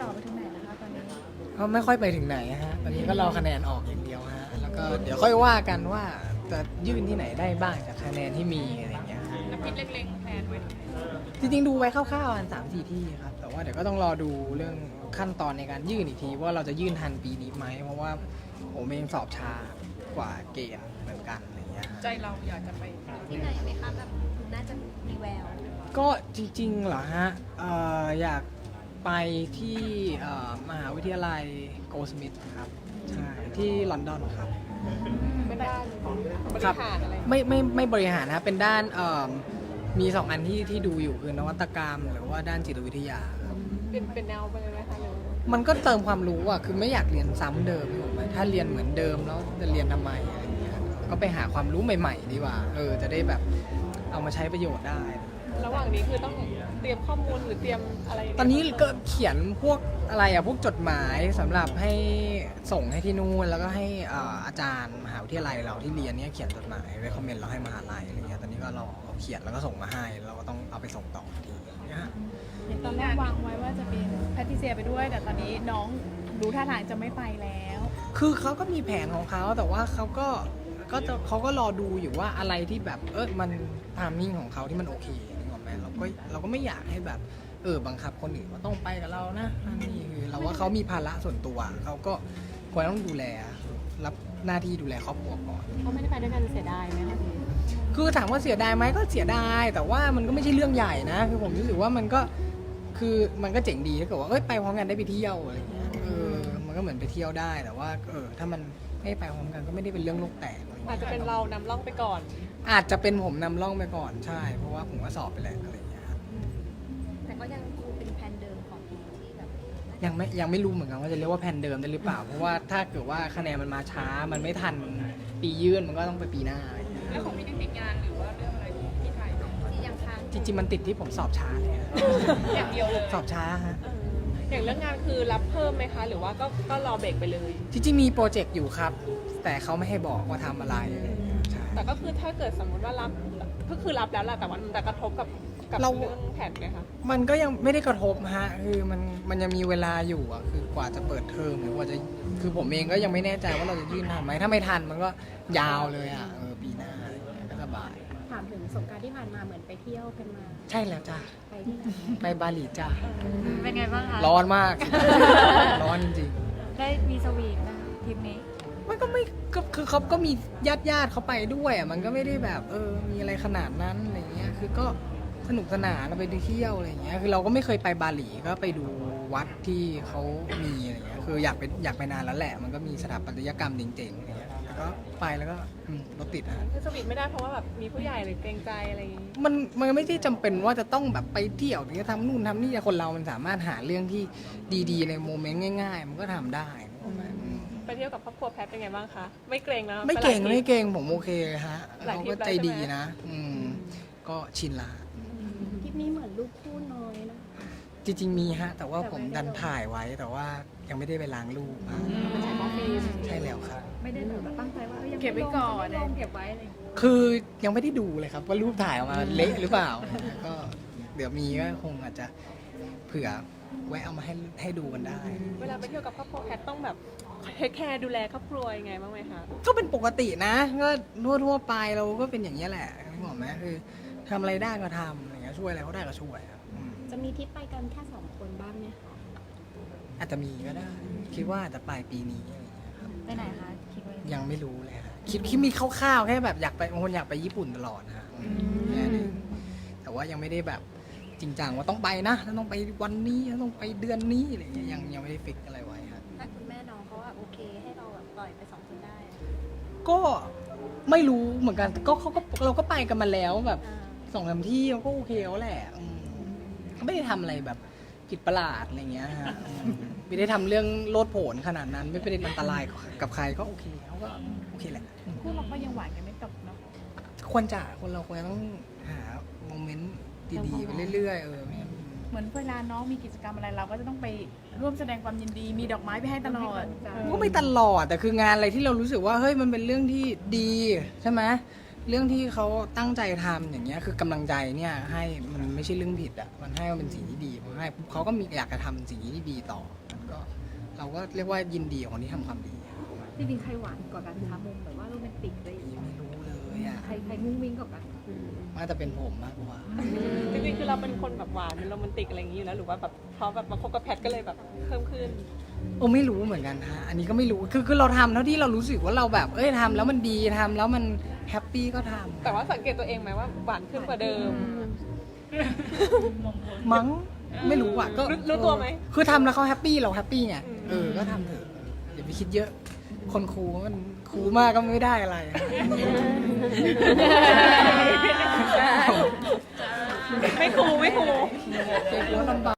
ต่อไปถึงไหนนะคะตอนนี้ก็ไม่ค่อยไปถึงไหนฮะ ตอนนี้ก็รอคะแนนออกอย่างเดียวฮะ แล้วก็เดี๋ยวค่อยว่ากันว่าจะยื่นที่ไหนได้บ้างจากคะแนนที่มีอะไรอย่างเงี้ยฮะน้ำพริกเล็กๆแพลนไว้ที่ไหนจริงๆดูไว้คร่าวๆอันสามสี่ที่ครับ แต่ว่าเดี๋ยวก็ต้องรอดูเรื่องขั้นตอนในการยื่นอีกที ว่าเราจะยื่นทันปีนี้ไหม เพราะว่าผมเองสอบช้ากว่าเกณฑ์เหมือนกันอะไรอย่างเงี้ยฮะ ใจเราอยากจะไปที่ไหนไหมคะแบบน่าจะมีแวว ก็จริงๆเหรอฮะเอ่ออยาก ไปที่เอ่อมหาวิทยาลัยโกลสมิธครับใช่ที่ลอนดอนครับ เป็นด้านบริครับหารอะไรไม่ไม่ไม่บริหารนะครับเป็นด้านเอ่อมีสองอันที่ที่ดูอยู่คือนวัตกรรม หรือว่าด้านจิตวิทยาครับเป็นเป็นแนวไปเลยไหมคะหรือมันก็เติมความรู้อะคือไม่อยากเรียนซ้ำเดิมถูกไหมถ้าเรียนเหมือนเดิมแล้วจะเรียนทำไมอะไรอย่างเงี้ยก็ไปหาความรู้ใหม่ ๆ ดีกว่าเออจะได้แบบเอามาใช้ประโยชน์ได้ ระหว่างนี้คือต้องเตรียมข้อมูลหรือเตรียมอะไรยังไงตอนนี้ก็เขียนพวกอะไรอะพวกจดหมายสำหรับให้ส่งให้ที่นู่นแล้วก็ให้เอ่ออาจารย์มหาวิทยาลัยเราที่เรียนเนี่ยเขียนจดหมายไว้คอมเมนต์เราให้มหาลัยอะไรเงี้ยตอนนี้ก็รอเขาเขียนแล้วก็ส่งมาให้เราก็ต้องเอาไปส่งต่อทีเนี่ยฮะเห็นตอนแรกวางไว้ว่าจะเป็นแพทริเซียไปด้วย แต่ตอนนี้น้องดูท่าทางจะไม่ไปแล้ว คือเขาก็มีแผนของเขาแต่ว่าเขาก็ก็จะเขาก็รอดูอยู่ว่าอะไรที่แบบเออมันทามมิ่งของเขาที่มันโอเคนึกออกไหมเราก็เราก็ไม่อยากให้แบบเออบังคับคนอื่นว่าต้องไปกับเรานะนั่นนี่คือเราว่าเขามีภาระส่วนตัวเขาก็ควรต้องดูแลรับหน้าที่ดูแลครอบครัวก่อนเขาไม่ได้ไปด้วยกันเสียดายไหมคะพี่คือถามว่าเสียดายไหมก็เสียดายแต่ว่ามันก็ไม่ใช่เรื่องใหญ่นะ คือผมรู้สึกว่ามันก็คือมันก็เจ๋งดีถ้าเกิดว่าเอ้ยไปพร้อมกันได้ไปเที่ยวอะไรอย่างเงี้ยเออมันก็เหมือนไปเที่ยวได้แต่ว่าเออถ้ามัน ไม่ไปพร้อมกันก็ไม่ได้เป็นเรื่องโลกแตกอะไรอย่างอาจเงี้ยจะเป็นเรานำร่องไปก่อน อาจจะเป็นผมนำร่องไปก่อนใช่ เพราะว่าผมก็สอบไปแล้วอะไรอย่างเงี้ยครับแต่ก็ยังคงเป็นแผนเดิมของทีมที่แบบยังไม่ยังไม่รู้เหมือนกันว่าจะเรียกว่าแผนเดิมได้หรือเปล่า เพราะว่าถ้าเกิดว่าคะแนนมันมาช้ามันไม่ทันปียื่นมันก็ต้องไปปีหน้าอะไรอย่างเงี้ยแล้วของพี่ยังติดงานหรือว่าเรื่องอะไรที่ที่ไทยที่ยังค้างจริงๆมันติดที่ผมสอบช้าเลยอะอย่างเดียวเลย สอบช้าฮะ เออ อย่างเรื่องงานคือรับเพิ่มไหมคะ หรือว่าก็ก็รอเบรกไปเลย จริงๆมีโปรเจกต์อยู่ครับ แต่เขาไม่ให้บอกว่าทำอะไรอะไรอย่างเงี้ยใช่ แต่ก็คือถ้าเกิดสมมุติว่ารับก็คือรับแล้วแหละแต่ว่ามันจะกระทบกับกับเรา เรื่องแผนไหมคะมันก็ยังไม่ได้กระทบฮะคือมันมันยังมีเวลาอยู่อะคือกว่าจะเปิดเทอมหรือกว่าจะคือผมเองก็ยังไม่แน่ใจว่าเราจะยื่นทันไหมถ้าไม่ทันมันก็ยาวเลยอะเออ เหมือนไปเที่ยวกันมา ใช่แล้วจ้ะไปที่ไหนไปบาหลีจ้ะเป็นไงบ้างคะร้อนมาก ร้อนจริงได้มีสวีทนะทริปนี้ ๆ มันก็ไม่ก็คือเขาก็มีญาติญาติๆเขาไปด้วยอะมันก็ไม่ได้แบบเออมีอะไรขนาดนั้นอะไรเงี้ยคือก็สนุกสนานเราไปเที่ยวอะไรเงี้ยคือเราก็ไม่เคยไปบาหลีก็ไปดูวัดที่เขามีอะไรเงี้ยคืออยากไปอยากไปนานแล้วแหละ มันก็มีสถาปัตยกรรมเจ๋งๆอะไรเงี้ย แต่ก็ไปแล้วก็อืมรถติดอะคือสวีทไม่ได้เพราะว่าแบบมีผู้ใหญ่หรือเกรงใจอะไรอย่างงี้มันมันไม่ได้จำเป็นว่าจะต้องแบบไปเที่ยวหรือจะทำนู่นทำนี่แต่คนเรามันสามารถหาเรื่องที่ดีๆ ในโมเมนต์ง่าย ๆ มันก็ทำได้อืมไปเที่ยวกับครอบครัวแพทเป็นไงบ้างคะ ไม่เกรงนะไม่เก่งปหลายไม่ที่ เก่งผมโอเคฮะหลายเขาทริก็ปแล้วใจดีใช่ไหมนะ อืมก็ชินละทริปนี้เหมือนลูกคู่น้อยนะ จริง ๆ มีฮะ แต่ว่าแต่ผมไม่ได้ดันถ่ายไว้แต่ว่ายังไม่ได้ไปล้างรูปอะมาถ่ายของฟิล์มใช่แล้วครับ ไม่ได้แบบตั้งใจว่าอ้ยยังเก็บไว้ก่อนม่ลงเก็บไว้อะไรอย่างเงี้ยคือยังไม่ได้ดูเลยครับว่ารูปถ่ายออกมาเละหรือเปล่า ก็เดี๋ยวมีก็คงอาจจะเผื่อแวะเอามาให้ให้ดูกันได้ เวลาไปเที่ยวกับครอบครัวแพทต้องแบบเทคแคร์ดูแลครอบครัวยังไงบ้างไหมคะ ก็เป็นปกตินะก็ทั่วทั่วๆไปเราก็เป็นอย่างนี้ยแหละนึกออกไหมคือทำอะไรได้ก็ทำอะไรเงี้ยช่วยอะไรก็ได้ก็ช่วยอะอืม จะมีทริปไปกันแค่สองคนบ้างไหมคะ อาจจะมีก็ได้ คิดว่าอาจจะปลายปีนี้อะไรเงี้ยครับไปไหนคะคิดว่ายังไม่รู้เลยฮะคิดคิดมีคร่าวๆแค่แบบอยากไปบางคนอยากไปญี่ปุ่นตลอดนะฮะอืมแค่นี้แต่ว่ายังไม่ได้แบบจริงจังว่าต้องไปนะต้องไปวันนี้ต้องไปเดือนนี้อะไรเงี้ยยังยังไม่ได้ฟิกอะไรไว้ครับ ถ้าคุณแม่น้องเขาว่าโอเคให้เราแบบปล่อยไปสองคนได้อะก็ไม่รู้เหมือนกันก็เขาก็เราก็ไปกันมาแล้วแบบอ่าสองสามที่มันก็โอเคแล้วแหละอืม เขาไม่ได้ทำอะไรแบบผิดประหลาดอะไรเงี้ยฮะอืมไม่ได้ทำเรื่องโลดโผนขนาดนั้น ไม่เป็นอันตรายกับใครก็โอเคเขาก็โอเคแหละอืมคู่เราก็ยังหวานกันไม่ตกเนาะควรจะคนเราควรจะต้องหาโมเมนต์ดีๆไปเรื่อยๆเออไม่งั้น เหมือนเวลาน้องมีกิจกรรมอะไรเราก็จะต้องไปร่วมแสดงความยินดี มีดอกไม้ไปให้ตลอดมันก็ไม่ตลอดแต่คืองานอะไรที่เรารู้สึกว่าเฮ้ยมันเป็นเรื่องที่ดีใช่ไหม เรื่องที่เขาตั้งใจทำอย่างเงี้ยคือกำลังใจเนี่ยให้มันไม่ใช่เรื่องผิดอะมันให้มันเป็นสิ่งที่ดีผมให้ให้ปุ๊บเขาก็มีอยากจะทำสิ่งที่ดีต่อก็เราก็เรียกว่ายินดีกับคนที่ทำความดีจริงๆใครหวานกว่ากันคะมุมแบบว่าโรแมนติกอะไรอย่างเงี้ยไม่รู้เลยอะใครใครมุ้งมิ้งกว่ากันน่าจะเป็นผมมากกว่าจริงๆคือเราเป็นคนแบบหวานเป็นโรแมนติกอะไรอย่างนี้อยู่แล้วหรือว่าแบบพอแบบมาคบกับแพทก็เลยแบบเพิ่มขึ้น โอ้ไม่รู้เหมือนกันฮะอันนี้ก็ไม่รู้คือคือเราทำเท่าที่เรารู้สึกว่าเราแบบ เอ้ยทำแล้วมันดีทำแล้วมันแฮปปี้ก็ทำแต่ว่าสังเกตตัวเองไหมว่าหวานขึ้นกว่าเดิม มั้งไม่รู้อะก็รู้รู้ตัวไหมคือทำแล้วเขาแฮปปี้เราแฮปปี้ไงอืม เออก็ทำเถอะอย่าไปคิดเยอะ คนครูมันครูมากก็ไม่ได้อะไรอะ ไม่คูลไม่คูล เจ๊กลัวลำบาก